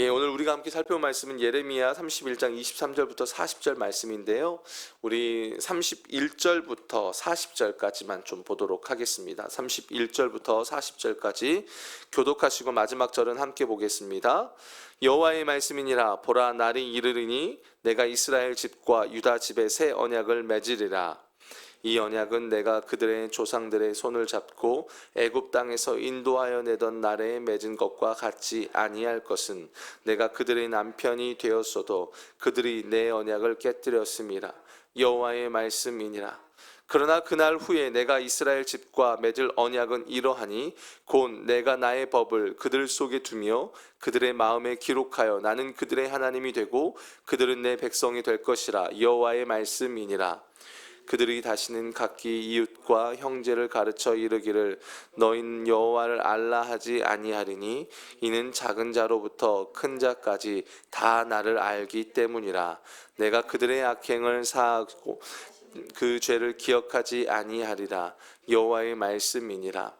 예, 오늘 우리가 함께 살펴볼 말씀은 예레미야 31장 23절부터 40절 말씀인데요. 우리 31절부터 40절까지만 좀 보도록 하겠습니다. 31절부터 40절까지 교독하시고 마지막 절은 함께 보겠습니다. 여호와의 말씀이니라 보라 날이 이르리니 내가 이스라엘 집과 유다 집에 새 언약을 맺으리라 이 언약은 내가 그들의 조상들의 손을 잡고 애굽 땅에서 인도하여 내던 날에 맺은 것과 같지 아니할 것은 내가 그들의 남편이 되었어도 그들이 내 언약을 깨뜨렸음이라. 여호와의 말씀이니라. 그러나 그날 후에 내가 이스라엘 집과 맺을 언약은 이러하니 곧 내가 나의 법을 그들 속에 두며 그들의 마음에 기록하여 나는 그들의 하나님이 되고 그들은 내 백성이 될 것이라. 여호와의 말씀이니라 그들이 다시는 각기 이웃과 형제를 가르쳐 이르기를 너희는 여호와를 알라 하지 아니하리니 이는 작은 자로부터 큰 자까지 다 나를 알기 때문이라. 내가 그들의 악행을 사하고 그 죄를 기억하지 아니하리라. 여호와의 말씀이니라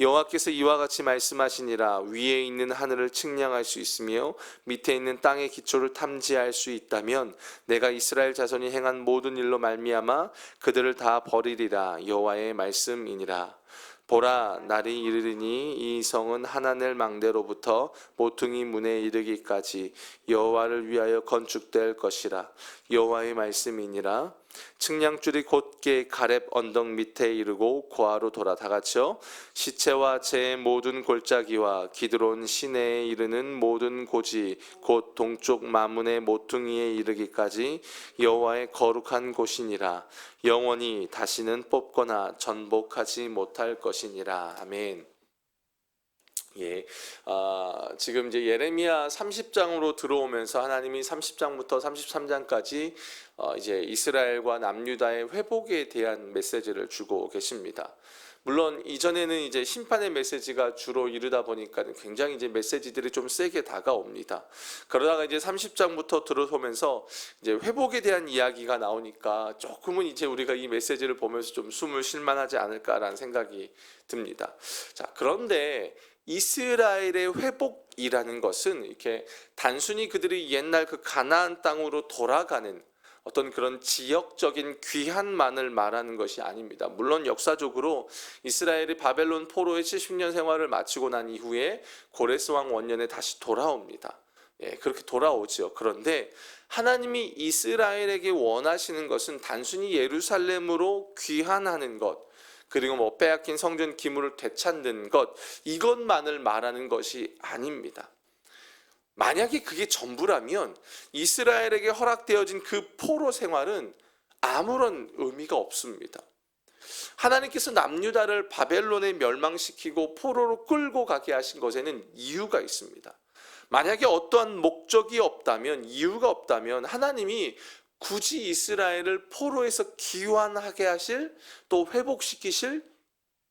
여호와께서 이와 같이 말씀하시니라. 위에 있는 하늘을 측량할 수 있으며 밑에 있는 땅의 기초를 탐지할 수 있다면 내가 이스라엘 자손이 행한 모든 일로 말미암아 그들을 다 버리리라. 여호와의 말씀이니라. 보라 날이 이르리니 이 성은 하나넬 망대로부터 모퉁이 문에 이르기까지 여호와를 위하여 건축될 것이라. 여호와의 말씀이니라 측량줄이 곧게 가렙 언덕 밑에 이르고 고아로 돌아 다 같이요. 시체와 제 모든 골짜기와 기드론 시내에 이르는 모든 고지 곧 동쪽 마문의 모퉁이에 이르기까지 여호와의 거룩한 곳이니라. 영원히 다시는 뽑거나 전복하지 못할 것이니라. 아멘. 예, 아, 지금 이제 예레미야 30장으로 들어오면서 하나님이 30장부터 33장까지 어, 이제 이스라엘과 남유다의 회복에 대한 메시지를 주고 계십니다. 물론 이전에는 이제 심판의 메시지가 주로 이르다 보니까 굉장히 이제 메시지들이 좀 세게 다가옵니다. 그러다가 이제 30장부터 들어오면서 이제 회복에 대한 이야기가 나오니까 조금은 이제 우리가 이 메시지를 보면서 좀 숨을 쉴 만하지 않을까라는 생각이 듭니다. 자, 그런데 이스라엘의 회복이라는 것은 이렇게 단순히 그들이 옛날 그 가나안 땅으로 돌아가는 어떤 그런 지역적인 귀한만을 말하는 것이 아닙니다. 물론 역사적으로 이스라엘이 바벨론 포로의 70년 생활을 마치고 난 이후에 고레스 왕 원년에 다시 돌아옵니다. 예, 그렇게 돌아오죠. 그런데 하나님이 이스라엘에게 원하시는 것은 단순히 예루살렘으로 귀환하는 것, 그리고 뭐 빼앗긴 성전 기물을 되찾는 것 이것만을 말하는 것이 아닙니다. 만약에 그게 전부라면 이스라엘에게 허락되어진 그 포로 생활은 아무런 의미가 없습니다. 하나님께서 남유다를 바벨론에 멸망시키고 포로로 끌고 가게 하신 것에는 이유가 있습니다. 만약에 어떠한 목적이 없다면 이유가 없다면 하나님이 굳이 이스라엘을 포로에서 기환하게 하실 또 회복시키실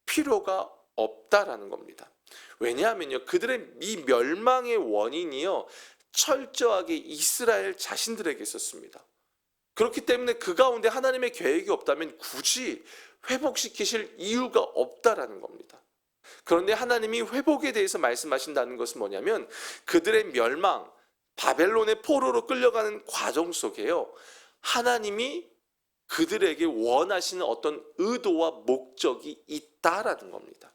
필요가 없다라는 겁니다. 왜냐하면요. 그들의 이 멸망의 원인이요. 철저하게 이스라엘 자신들에게 있었습니다. 그렇기 때문에 그 가운데 하나님의 계획이 없다면 굳이 회복시키실 이유가 없다라는 겁니다. 그런데 하나님이 회복에 대해서 말씀하신다는 것은 뭐냐면 그들의 멸망, 바벨론의 포로로 끌려가는 과정 속에요. 하나님이 그들에게 원하시는 어떤 의도와 목적이 있다라는 겁니다.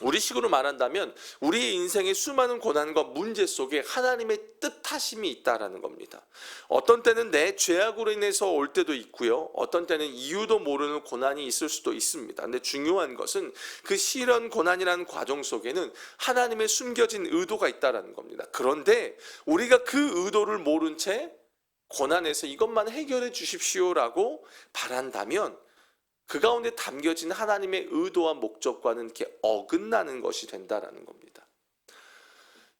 우리 식으로 말한다면 우리의 인생의 수많은 고난과 문제 속에 하나님의 뜻하심이 있다라는 겁니다. 어떤 때는 내 죄악으로 인해서 올 때도 있고요. 어떤 때는 이유도 모르는 고난이 있을 수도 있습니다. 근데 중요한 것은 그 시련 고난이라는 과정 속에는 하나님의 숨겨진 의도가 있다라는 겁니다. 그런데 우리가 그 의도를 모른 채 고난에서 이것만 해결해 주십시오라고 바란다면 그 가운데 담겨진 하나님의 의도와 목적과는 이렇게 어긋나는 것이 된다라는 겁니다.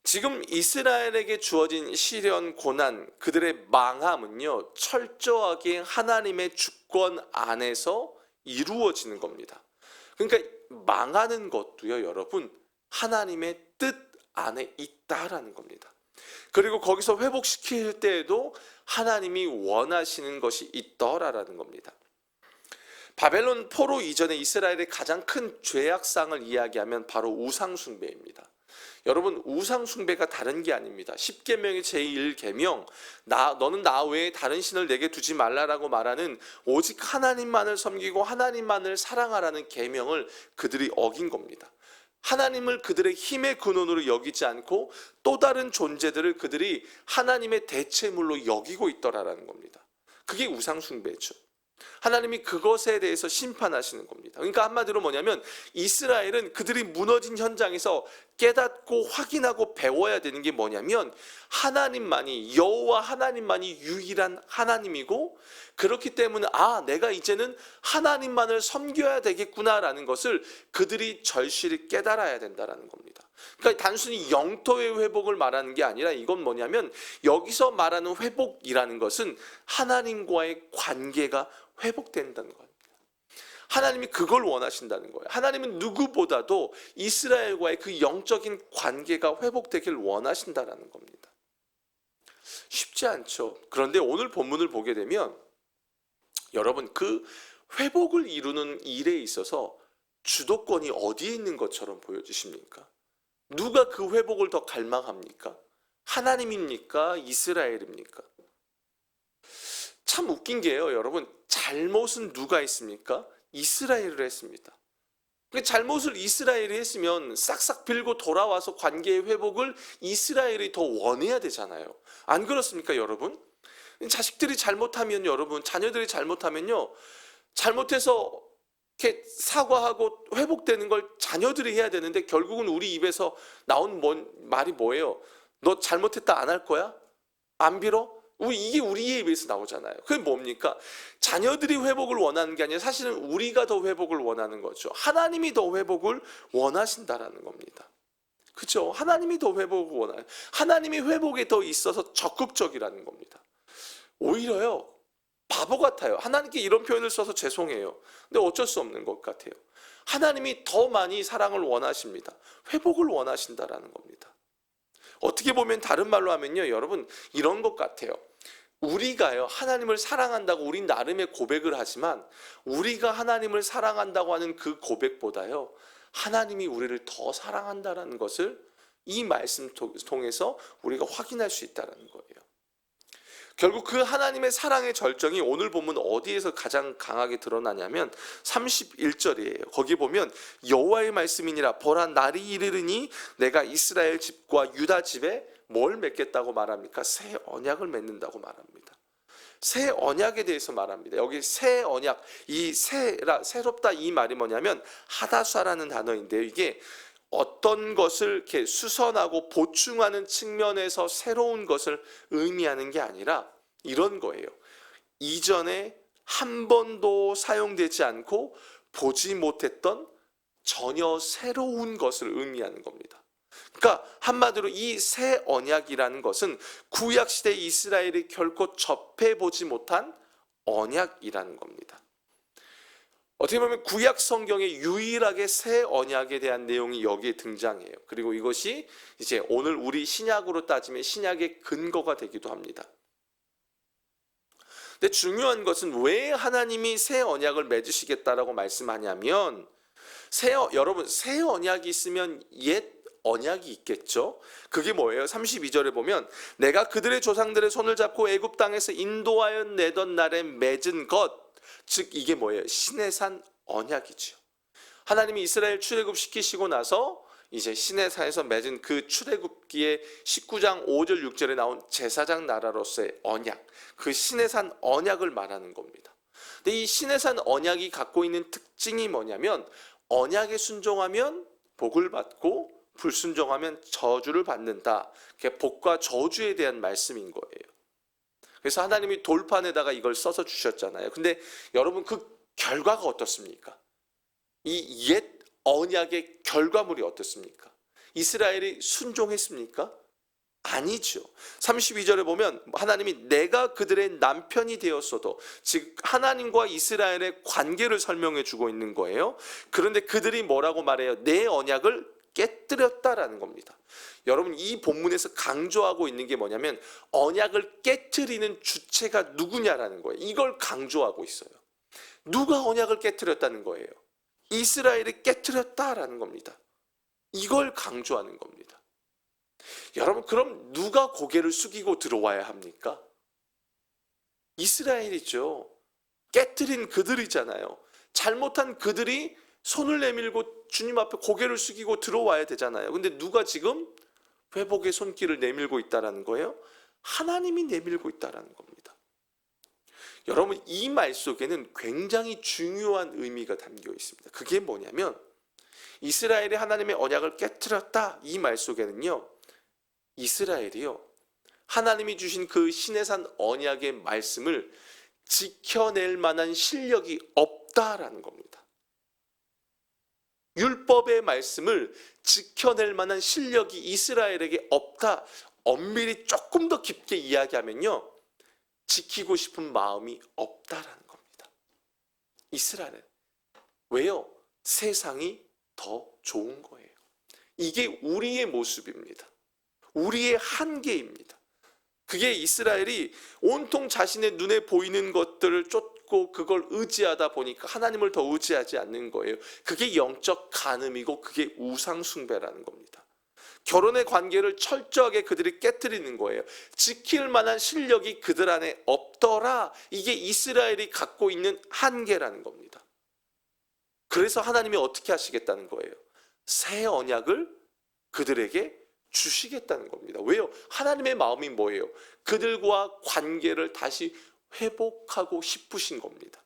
지금 이스라엘에게 주어진 시련 고난 그들의 망함은요 철저하게 하나님의 주권 안에서 이루어지는 겁니다. 그러니까 망하는 것도요 여러분 하나님의 뜻 안에 있다라는 겁니다. 그리고 거기서 회복시킬 때에도 하나님이 원하시는 것이 있더라라는 겁니다. 바벨론 포로 이전에 이스라엘의 가장 큰 죄악상을 이야기하면 바로 우상숭배입니다. 여러분 우상숭배가 다른 게 아닙니다. 10계명의 제1계명 나 너는 나 외에 다른 신을 내게 두지 말라라고 말하는 오직 하나님만을 섬기고 하나님만을 사랑하라는 계명을 그들이 어긴 겁니다. 하나님을 그들의 힘의 근원으로 여기지 않고 또 다른 존재들을 그들이 하나님의 대체물로 여기고 있더라라는 겁니다. 그게 우상숭배죠. 하나님이 그것에 대해서 심판하시는 겁니다. 그러니까 한마디로 뭐냐면 이스라엘은 그들이 무너진 현장에서 깨닫고 확인하고 배워야 되는 게 뭐냐면 하나님만이 여호와 하나님만이 유일한 하나님이고 그렇기 때문에 아 내가 이제는 하나님만을 섬겨야 되겠구나라는 것을 그들이 절실히 깨달아야 된다라는 겁니다. 그러니까 단순히 영토의 회복을 말하는 게 아니라 이건 뭐냐면 여기서 말하는 회복이라는 것은 하나님과의 관계가 회복된다는 겁니다. 하나님이 그걸 원하신다는 거예요. 하나님은 누구보다도 이스라엘과의 그 영적인 관계가 회복되길 원하신다라는 겁니다. 쉽지 않죠. 그런데 오늘 본문을 보게 되면 여러분 그 회복을 이루는 일에 있어서 주도권이 어디에 있는 것처럼 보여지십니까? 누가 그 회복을 더 갈망합니까? 하나님입니까? 이스라엘입니까? 참 웃긴 게요, 여러분. 잘못은 누가 했습니까? 이스라엘을 했습니다. 그 잘못을 이스라엘이 했으면 싹싹 빌고 돌아와서 관계의 회복을 이스라엘이 더 원해야 되잖아요. 안 그렇습니까, 여러분? 자식들이 잘못하면 여러분, 자녀들이 잘못하면요, 잘못해서 이렇게 사과하고 회복되는 걸 자녀들이 해야 되는데 결국은 우리 입에서 나온 뭔 말이 뭐예요? 너 잘못했다 안 할 거야? 안 빌어? 이게 우리의 입에서 나오잖아요. 그게 뭡니까? 자녀들이 회복을 원하는 게 아니라 사실은 우리가 더 회복을 원하는 거죠. 하나님이 더 회복을 원하신다라는 겁니다. 그죠? 하나님이 더 회복을 원해요. 하나님이 회복에 더 있어서 적극적이라는 겁니다. 오히려요. 바보 같아요. 하나님께 이런 표현을 써서 죄송해요. 근데 어쩔 수 없는 것 같아요. 하나님이 더 많이 사랑을 원하십니다. 회복을 원하신다라는 겁니다. 어떻게 보면 다른 말로 하면요. 여러분 이런 것 같아요. 우리가요 하나님을 사랑한다고 우리 나름의 고백을 하지만 우리가 하나님을 사랑한다고 하는 그 고백보다요 하나님이 우리를 더 사랑한다라는 것을 이 말씀 통해서 우리가 확인할 수 있다라는 거예요. 결국 그 하나님의 사랑의 절정이 오늘 보면 어디에서 가장 강하게 드러나냐면 31절이에요. 거기 보면 여호와의 말씀이니라 보라 날이 이르르니 내가 이스라엘 집과 유다 집에 뭘 맺겠다고 말합니까? 새 언약을 맺는다고 말합니다. 새 언약에 대해서 말합니다. 여기 새 언약, 이 새라 새롭다 이 말이 뭐냐면 하다사라는 단어인데요. 이게 어떤 것을 이렇게 수선하고 보충하는 측면에서 새로운 것을 의미하는 게 아니라 이런 거예요. 이전에 한 번도 사용되지 않고 보지 못했던 전혀 새로운 것을 의미하는 겁니다. 그러니까 한마디로 이 새 언약이라는 것은 구약 시대 이스라엘이 결코 접해 보지 못한 언약이라는 겁니다. 어떻게 보면 구약 성경에 유일하게 새 언약에 대한 내용이 여기에 등장해요. 그리고 이것이 이제 오늘 우리 신약으로 따지면 신약의 근거가 되기도 합니다. 근데 중요한 것은 왜 하나님이 새 언약을 맺으시겠다라고 말씀하냐면 새 여러분 새 언약이 있으면 옛 언약이 있겠죠. 그게 뭐예요? 32절에 보면 내가 그들의 조상들의 손을 잡고 애굽 땅에서 인도하여 내던 날에 맺은 것 즉 이게 뭐예요? 시내산 언약이죠. 하나님이 이스라엘 출애굽 시키시고 나서 이제 시내산에서 맺은 그 출애굽기의 19장 5절 6절에 나온 제사장 나라로서의 언약, 그 시내산 언약을 말하는 겁니다. 근데 이 시내산 언약이 갖고 있는 특징이 뭐냐면 언약에 순종하면 복을 받고 불순종하면 저주를 받는다. 복과 저주에 대한 말씀인 거예요. 그래서 하나님이 돌판에다가 이걸 써서 주셨잖아요. 근데 여러분 그 결과가 어떻습니까? 이 옛 언약의 결과물이 어떻습니까? 이스라엘이 순종했습니까? 아니죠. 32절에 보면 하나님이 내가 그들의 남편이 되었어도 즉 하나님과 이스라엘의 관계를 설명해 주고 있는 거예요. 그런데 그들이 뭐라고 말해요? 내 언약을 깨뜨렸다라는 겁니다. 여러분 이 본문에서 강조하고 있는 게 뭐냐면 언약을 깨뜨리는 주체가 누구냐라는 거예요. 이걸 강조하고 있어요. 누가 언약을 깨뜨렸다는 거예요? 이스라엘이 깨뜨렸다라는 겁니다. 이걸 강조하는 겁니다. 여러분 그럼 누가 고개를 숙이고 들어와야 합니까? 이스라엘이죠. 깨뜨린 그들이잖아요. 잘못한 그들이 손을 내밀고 주님 앞에 고개를 숙이고 들어와야 되잖아요. 근데 누가 지금 회복의 손길을 내밀고 있다라는 거예요? 하나님이 내밀고 있다라는 겁니다. 여러분 이 말 속에는 굉장히 중요한 의미가 담겨 있습니다. 그게 뭐냐면 이스라엘이 하나님의 언약을 깨뜨렸다 이 말 속에는요. 이스라엘이요. 하나님이 주신 그 신의 산 언약의 말씀을 지켜낼 만한 실력이 없다라는 겁니다. 율법의 말씀을 지켜낼 만한 실력이 이스라엘에게 없다. 엄밀히 조금 더 깊게 이야기하면요. 지키고 싶은 마음이 없다라는 겁니다. 이스라엘. 왜요? 세상이 더 좋은 거예요. 이게 우리의 모습입니다. 우리의 한계입니다. 그게 이스라엘이 온통 자신의 눈에 보이는 것들을 쫓 고 그걸 의지하다 보니까 하나님을 더 의지하지 않는 거예요. 그게 영적 간음이고 그게 우상숭배라는 겁니다. 결혼의 관계를 철저하게 그들이 깨뜨리는 거예요. 지킬 만한 실력이 그들 안에 없더라. 이게 이스라엘이 갖고 있는 한계라는 겁니다. 그래서 하나님이 어떻게 하시겠다는 거예요? 새 언약을 그들에게 주시겠다는 겁니다. 왜요? 하나님의 마음이 뭐예요? 그들과 관계를 다시 회복하고 싶으신 겁니다.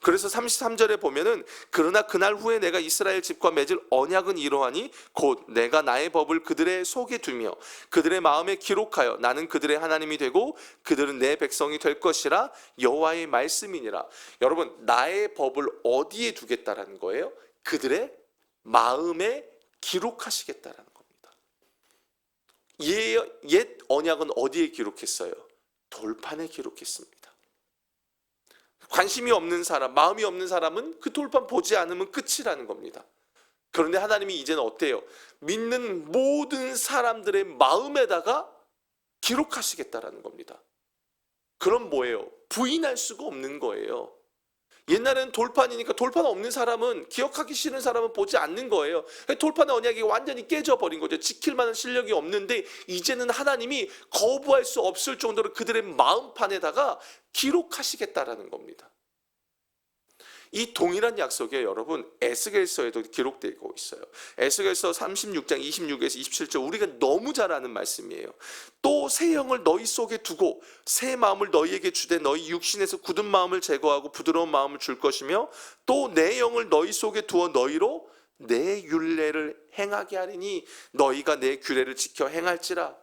그래서 33절에 보면은 그러나 그날 후에 내가 이스라엘 집과 맺을 언약은 이러하니 곧 내가 나의 법을 그들의 속에 두며 그들의 마음에 기록하여 나는 그들의 하나님이 되고 그들은 내 백성이 될 것이라 여호와의 말씀이니라. 여러분 나의 법을 어디에 두겠다라는 거예요? 그들의 마음에 기록하시겠다라는 겁니다. 옛, 옛 언약은 어디에 기록했어요? 돌판에 기록했습니다. 관심이 없는 사람, 마음이 없는 사람은 그 돌판 보지 않으면 끝이라는 겁니다. 그런데 하나님이 이제는 어때요? 믿는 모든 사람들의 마음에다가 기록하시겠다라는 겁니다. 그럼 뭐예요? 부인할 수가 없는 거예요. 옛날에는 돌판이니까 돌판 없는 사람은 기억하기 싫은 사람은 보지 않는 거예요. 돌판의 언약이 완전히 깨져버린 거죠. 지킬 만한 실력이 없는데 이제는 하나님이 거부할 수 없을 정도로 그들의 마음판에다가 기록하시겠다라는 겁니다. 이 동일한 약속에 여러분 에스겔서에도 기록되고 있어요. 에스겔서 36장 26에서 27절 우리가 너무 잘 아는 말씀이에요. 또 새 영을 너희 속에 두고 새 마음을 너희에게 주되 너희 육신에서 굳은 마음을 제거하고 부드러운 마음을 줄 것이며 또 내 영을 너희 속에 두어 너희로 내 율례를 행하게 하리니 너희가 내 규례를 지켜 행할지라.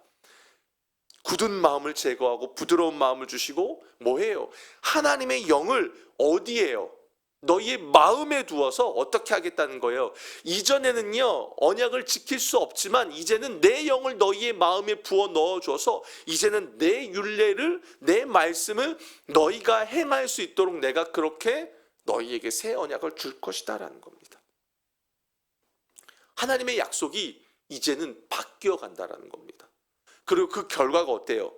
굳은 마음을 제거하고 부드러운 마음을 주시고 뭐해요? 하나님의 영을 어디에요? 너희의 마음에 두어서 어떻게 하겠다는 거예요. 이전에는요, 언약을 지킬 수 없지만 이제는 내 영을 너희의 마음에 부어 넣어 줘서 이제는 내 윤례를 내 말씀을 너희가 행할 수 있도록 내가 그렇게 너희에게 새 언약을 줄 것이다라는 겁니다. 하나님의 약속이 이제는 바뀌어 간다라는 겁니다. 그리고 그 결과가 어때요?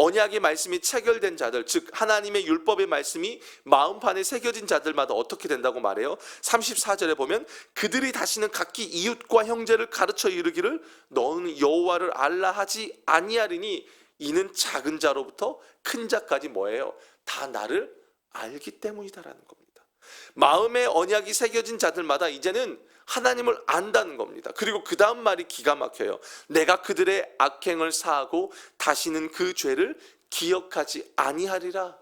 언약의 말씀이 체결된 자들, 즉 하나님의 율법의 말씀이 마음판에 새겨진 자들마다 어떻게 된다고 말해요? 34절에 보면 그들이 다시는 각기 이웃과 형제를 가르쳐 이르기를 너는 여호와를 알라 하지 아니하리니 이는 작은 자로부터 큰 자까지 뭐예요? 다 나를 알기 때문이다라는 겁니다. 마음의 언약이 새겨진 자들마다 이제는 하나님을 안다는 겁니다. 그리고 그 다음 말이 기가 막혀요. 내가 그들의 악행을 사하고 다시는 그 죄를 기억하지 아니하리라.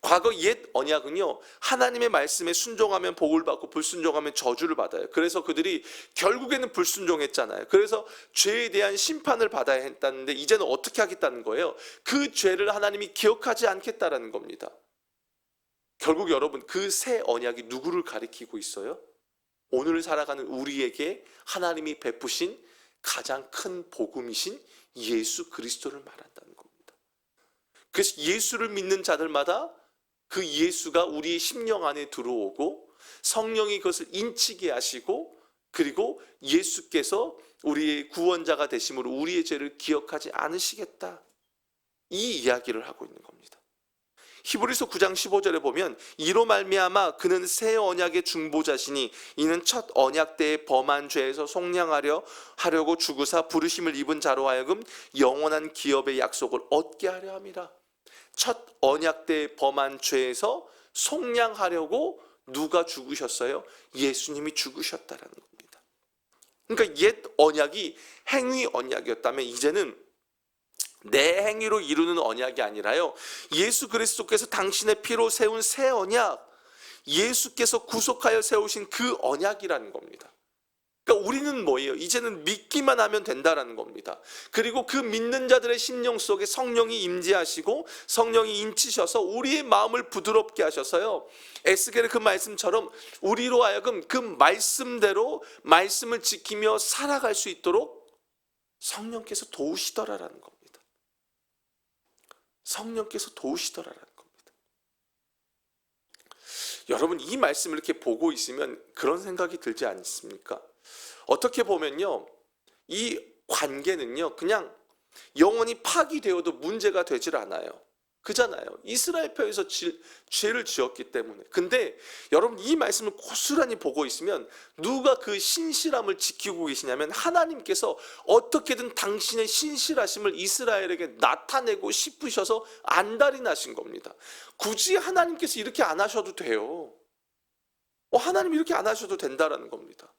과거 옛 언약은요, 하나님의 말씀에 순종하면 복을 받고 불순종하면 저주를 받아요. 그래서 그들이 결국에는 불순종했잖아요. 그래서 죄에 대한 심판을 받아야 했다는데, 이제는 어떻게 하겠다는 거예요? 그 죄를 하나님이 기억하지 않겠다라는 겁니다. 결국 여러분, 그 새 언약이 누구를 가리키고 있어요? 오늘 살아가는 우리에게 하나님이 베푸신 가장 큰 복음이신 예수 그리스도를 말한다는 겁니다. 그래서 예수를 믿는 자들마다 그 예수가 우리의 심령 안에 들어오고 성령이 그것을 인치게 하시고 그리고 예수께서 우리의 구원자가 되심으로 우리의 죄를 기억하지 않으시겠다. 이 이야기를 하고 있는 겁니다. 히브리서 9장 15절에 보면 이로 말미암아 그는 새 언약의 중보자시니 이는 첫 언약 때의 범한 죄에서 속량하려 하려고 죽으사 부르심을 입은 자로 하여금 영원한 기업의 약속을 얻게 하려 함이라. 첫 언약 때의 범한 죄에서 속량하려고 누가 죽으셨어요? 예수님이 죽으셨다라는 겁니다. 그러니까 옛 언약이 행위 언약이었다면 이제는 내 행위로 이루는 언약이 아니라요. 예수 그리스도께서 당신의 피로 세운 새 언약, 예수께서 구속하여 세우신 그 언약이라는 겁니다. 그러니까 우리는 뭐예요? 이제는 믿기만 하면 된다라는 겁니다. 그리고 그 믿는 자들의 심령 속에 성령이 임재하시고 성령이 인치셔서 우리의 마음을 부드럽게 하셔서요. 에스겔의 그 말씀처럼 우리로 하여금 그 말씀대로 말씀을 지키며 살아갈 수 있도록 성령께서 도우시더라라는 겁니다. 성령께서 도우시더라라는 겁니다. 여러분 이 말씀을 이렇게 보고 있으면 그런 생각이 들지 않습니까? 어떻게 보면요. 이 관계는요. 그냥 영원히 파기되어도 문제가 되질 않아요. 그잖아요. 이스라엘 편에서 지- 죄를 지었기 때문에. 근데 여러분 이 말씀을 고스란히 보고 있으면 누가 그 신실함을 지키고 계시냐면 하나님께서 어떻게든 당신의 신실하심을 이스라엘에게 나타내고 싶으셔서 안달이 나신 겁니다. 굳이 하나님께서 이렇게 안 하셔도 돼요. 어, 하나님 이렇게 안 하셔도 된다라는 겁니다.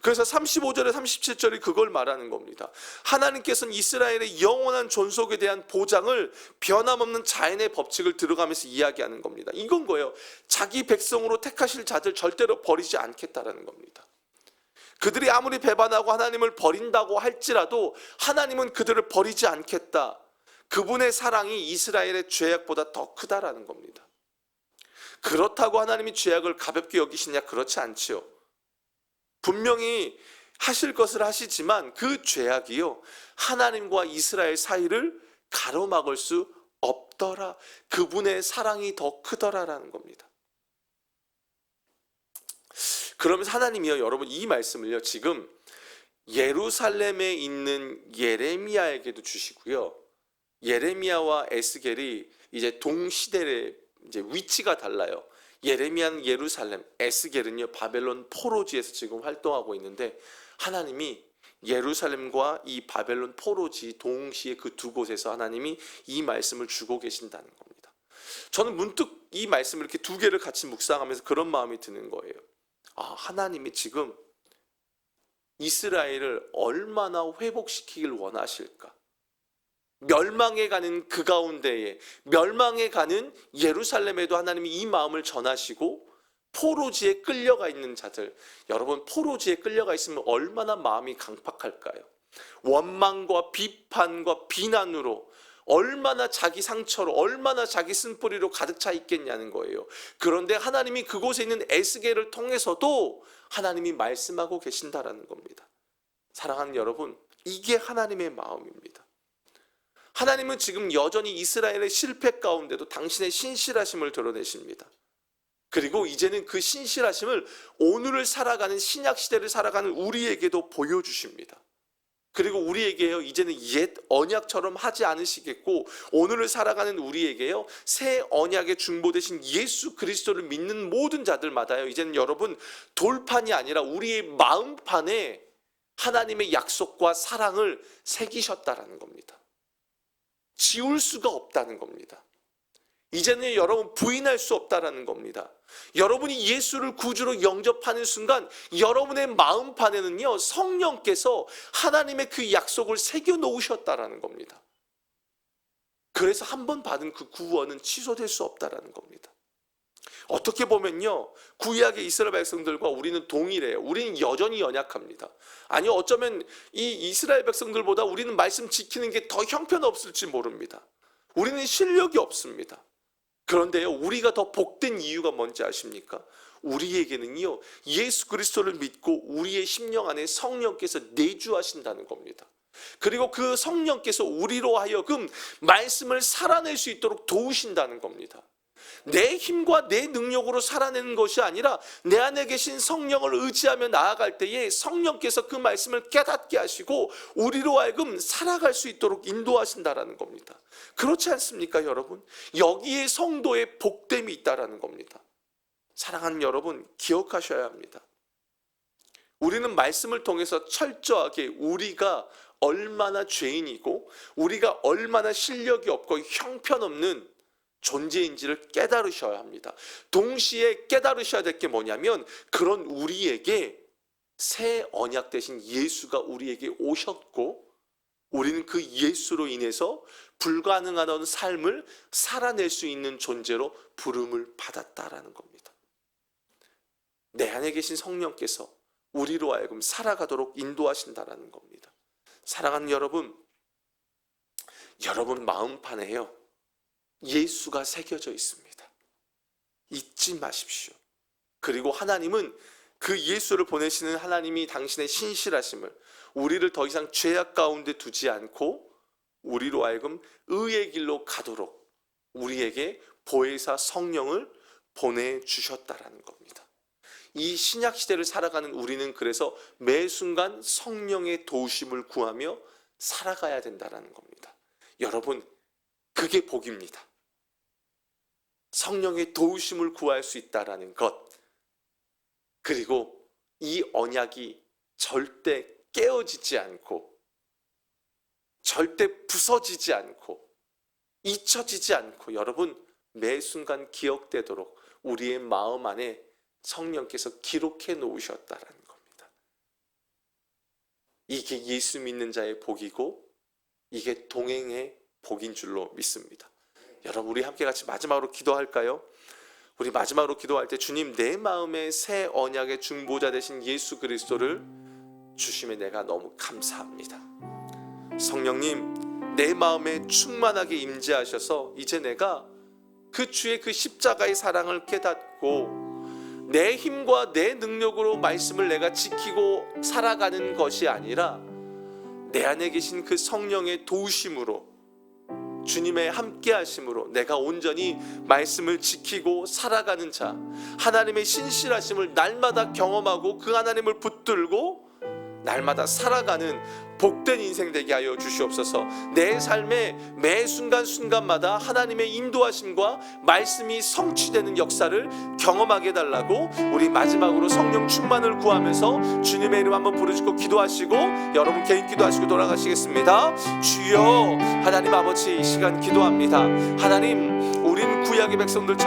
그래서 35절에 37절이 그걸 말하는 겁니다. 하나님께서는 이스라엘의 영원한 존속에 대한 보장을 변함없는 자연의 법칙을 들어가면서 이야기하는 겁니다. 이건 거예요. 자기 백성으로 택하실 자들 절대로 버리지 않겠다라는 겁니다. 그들이 아무리 배반하고 하나님을 버린다고 할지라도 하나님은 그들을 버리지 않겠다. 그분의 사랑이 이스라엘의 죄악보다 더 크다라는 겁니다. 그렇다고 하나님이 죄악을 가볍게 여기시냐? 그렇지 않지요. 분명히 하실 것을 하시지만 그 죄악이요 하나님과 이스라엘 사이를 가로막을 수 없더라. 그분의 사랑이 더 크더라라는 겁니다. 그러면서 하나님이요 여러분 이 말씀을요 지금 예루살렘에 있는 예레미야에게도 주시고요. 예레미야와 에스겔이 이제 동시대의 이제 위치가 달라요. 예레미야는 예루살렘, 에스겔은요 바벨론 포로지에서 지금 활동하고 있는데 하나님이 예루살렘과 이 바벨론 포로지 동시에 그 두 곳에서 하나님이 이 말씀을 주고 계신다는 겁니다. 저는 문득 이 말씀을 이렇게 두 개를 같이 묵상하면서 그런 마음이 드는 거예요. 아, 하나님이 지금 이스라엘을 얼마나 회복시키길 원하실까? 멸망해 가는 그 가운데에 멸망해 가는 예루살렘에도 하나님이 이 마음을 전하시고 포로지에 끌려가 있는 자들 여러분 포로지에 끌려가 있으면 얼마나 마음이 강팍할까요? 원망과 비판과 비난으로 얼마나 자기 상처로 얼마나 자기 쓴뿌리로 가득 차 있겠냐는 거예요. 그런데 하나님이 그곳에 있는 에스겔을 통해서도 하나님이 말씀하고 계신다라는 겁니다. 사랑하는 여러분, 이게 하나님의 마음입니다. 하나님은 지금 여전히 이스라엘의 실패 가운데도 당신의 신실하심을 드러내십니다. 그리고 이제는 그 신실하심을 오늘을 살아가는 신약 시대를 살아가는 우리에게도 보여주십니다. 그리고 우리에게요 이제는 옛 언약처럼 하지 않으시겠고 오늘을 살아가는 우리에게요 새 언약의 중보 대신 예수 그리스도를 믿는 모든 자들마다요 이제는 여러분 돌판이 아니라 우리의 마음판에 하나님의 약속과 사랑을 새기셨다라는 겁니다. 지울 수가 없다는 겁니다. 이제는 여러분 부인할 수 없다라는 겁니다. 여러분이 예수를 구주로 영접하는 순간 여러분의 마음판에는요 성령께서 하나님의 그 약속을 새겨 놓으셨다라는 겁니다. 그래서 한 번 받은 그 구원은 취소될 수 없다라는 겁니다. 어떻게 보면요 구약의 이스라엘 백성들과 우리는 동일해요. 우리는 여전히 연약합니다. 아니 어쩌면 이 이스라엘 백성들보다 우리는 말씀 지키는 게 더 형편없을지 모릅니다. 우리는 실력이 없습니다. 그런데요, 우리가 더 복된 이유가 뭔지 아십니까? 우리에게는요 예수 그리스도를 믿고 우리의 심령 안에 성령께서 내주하신다는 겁니다. 그리고 그 성령께서 우리로 하여금 말씀을 살아낼 수 있도록 도우신다는 겁니다. 내 힘과 내 능력으로 살아내는 것이 아니라 내 안에 계신 성령을 의지하며 나아갈 때에 성령께서 그 말씀을 깨닫게 하시고 우리로 하여금 살아갈 수 있도록 인도하신다라는 겁니다. 그렇지 않습니까, 여러분? 여기에 성도의 복됨이 있다라는 겁니다. 사랑하는 여러분, 기억하셔야 합니다. 우리는 말씀을 통해서 철저하게 우리가 얼마나 죄인이고 우리가 얼마나 실력이 없고 형편없는 존재인지를 깨달으셔야 합니다. 동시에 깨달으셔야 될 게 뭐냐면 그런 우리에게 새 언약 대신 예수가 우리에게 오셨고 우리는 그 예수로 인해서 불가능하던 삶을 살아낼 수 있는 존재로 부름을 받았다라는 겁니다. 내 안에 계신 성령께서 우리로 하여금 살아가도록 인도하신다라는 겁니다. 사랑하는 여러분, 여러분 마음판에요. 예수가 새겨져 있습니다. 잊지 마십시오. 그리고 하나님은 그 예수를 보내시는 하나님이 당신의 신실하심을 우리를 더 이상 죄악 가운데 두지 않고 우리로 하여금 의의 길로 가도록 우리에게 보혜사 성령을 보내 주셨다라는 겁니다. 이 신약 시대를 살아가는 우리는 그래서 매 순간 성령의 도우심을 구하며 살아가야 된다라는 겁니다. 여러분, 그게 복입니다. 성령의 도우심을 구할 수 있다라는 것. 그리고 이 언약이 절대 깨어지지 않고 절대 부서지지 않고 잊혀지지 않고 여러분 매 순간 기억되도록 우리의 마음 안에 성령께서 기록해 놓으셨다라는 겁니다. 이게 예수 믿는 자의 복이고 이게 동행의 복인 줄로 믿습니다. 여러분 우리 함께 같이 마지막으로 기도할까요? 우리 마지막으로 기도할 때 주님 내 마음에 새 언약의 중보자 되신 예수 그리스도를 주심에 내가 너무 감사합니다. 성령님 내 마음에 충만하게 임재하셔서 이제 내가 그 주의 그 십자가의 사랑을 깨닫고 내 힘과 내 능력으로 말씀을 내가 지키고 살아가는 것이 아니라 내 안에 계신 그 성령의 도우심으로 주님의 함께 하심으로 내가 온전히 말씀을 지키고 살아가는 자 하나님의 신실하심을 날마다 경험하고 그 하나님을 붙들고 날마다 살아가는 복된 인생 되게 하여 주시옵소서. 내 삶의 매 순간 순간마다 하나님의 인도하심과 말씀이 성취되는 역사를 경험하게 해 달라고 우리 마지막으로 성령 충만을 구하면서 주님의 이름 한번 부르시고 기도하시고 여러분 개인 기도하시고 돌아가시겠습니다. 주여 하나님 아버지 이 시간 기도합니다. 하나님 우린 구약의 백성들처럼